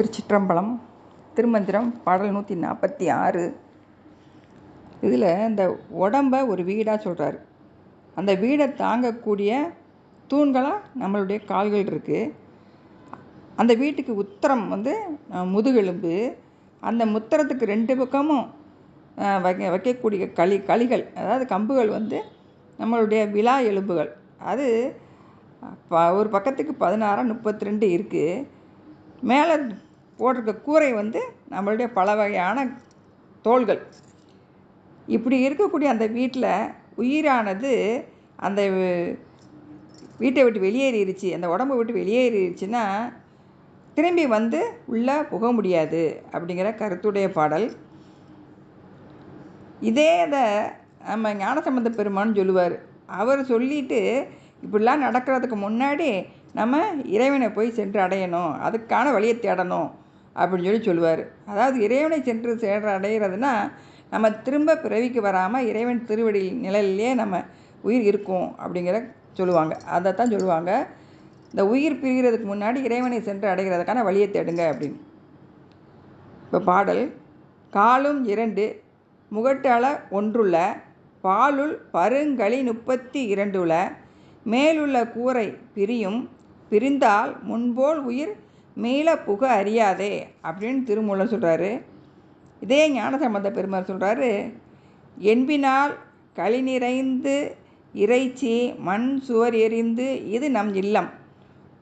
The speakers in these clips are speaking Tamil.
திருச்சிற்றம்பலம் திருமந்திரம் பாடல் நூற்றி நாற்பத்தி ஆறு. இதில் இந்த உடம்பை ஒரு வீடாக சொல்கிறாரு அந்த வீடை தாங்கக்கூடிய தூண்களாக நம்மளுடைய கால்கள் இருக்குது அந்த வீட்டுக்கு உத்தரம் வந்து முதுகெலும்பு. அந்த முத்திரத்துக்கு ரெண்டு பக்கமும் வைக்க வைக்கக்கூடிய களி களிகள் அதாவது கம்புகள் வந்து நம்மளுடைய விழா எலும்புகள். அது ப ஒரு பக்கத்துக்கு பதினாறாம் முப்பத்தி ரெண்டு இருக்குது மேலே போட்டிருக்க கூரை வந்து நம்மளுடைய பல வகையான தோள்கள். இப்படி இருக்கக்கூடிய அந்த வீட்டில் உயிரானது அந்த வீட்டை விட்டு வெளியேறிடுச்சு அந்த உடம்பை விட்டு வெளியேறிடுச்சுன்னா திரும்பி வந்து உள்ளே புக முடியாது அப்படிங்கிற கருத்துடைய பாடல். இதே இதை நம்ம ஞானசம்பந்த பெருமான்னு சொல்லுவார். அவர் சொல்லிட்டு இப்படிலாம் நடக்கிறதுக்கு முன்னாடி நம்ம இறைவனை போய் சென்று அடையணும் அதுக்கான வழியை தேடணும் அப்படின்னு சொல்லி சொல்லுவார். அதாவது இறைவனை சென்று சேர அடைகிறதுனா நம்ம திரும்ப பிறவிக்கு வராமல் இறைவன் திருவடி நிழல்லையே நம்ம உயிர் இருக்கும் அப்படிங்கிற சொல்லுவாங்க. அதை தான் சொல்லுவாங்க. இந்த உயிர் பிரிகிறதுக்கு முன்னாடி இறைவனை சென்று அடைகிறதுக்கான வழியை தேடுங்க அப்படின்னு. இப்போ பாடல் காலும் இரண்டு முகட்டால ஒன்றுள்ள பாலுள் பருங்களி முப்பத்தி இரண்டுல மேலுள்ள கூரை பிரியும் பிரிந்தால் முன்போல் உயிர் மீள புக அறியாதே அப்படின்னு திருமூலம் சொல்கிறாரு இதே ஞானசம்பந்த பெருமாள் சொல்கிறாரு என்பினால் களி நிறைந்து இறைச்சி மண் சுவர் எரிந்து இது நம் இல்லம்.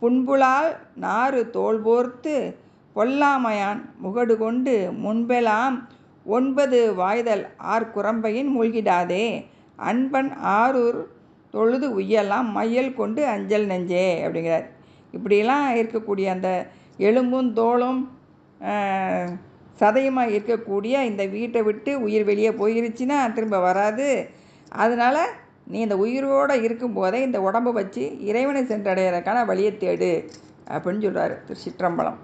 புண்புலால் நாறு தோல் போர்த்து பொல்லாமையான் முகடு கொண்டு முன்பெலாம் ஒன்பது வாய்தல் ஆர்குரம்பையின் மூழ்கிடாதே. அன்பன் ஆரூர் தொழுது உய்யலாம் மையல் கொண்டு அஞ்சல் நெஞ்சே அப்படிங்கிறார். இப்படியெல்லாம் இருக்கக்கூடிய அந்த எலும்பும் தோளும் சதையுமாக இருக்கக்கூடிய இந்த வீட்டை விட்டு உயிர் வெளியே போயிருச்சுன்னா திரும்ப வராது. அதனால் நீ இந்த உயிரோடு இருக்கும்போதே இந்த உடம்பை வச்சு இறைவனை சென்றடைகிறதுக்கான வழியை தேடு அப்படின்னு சொல்கிறாரு திரு சிற்றம்பலம்.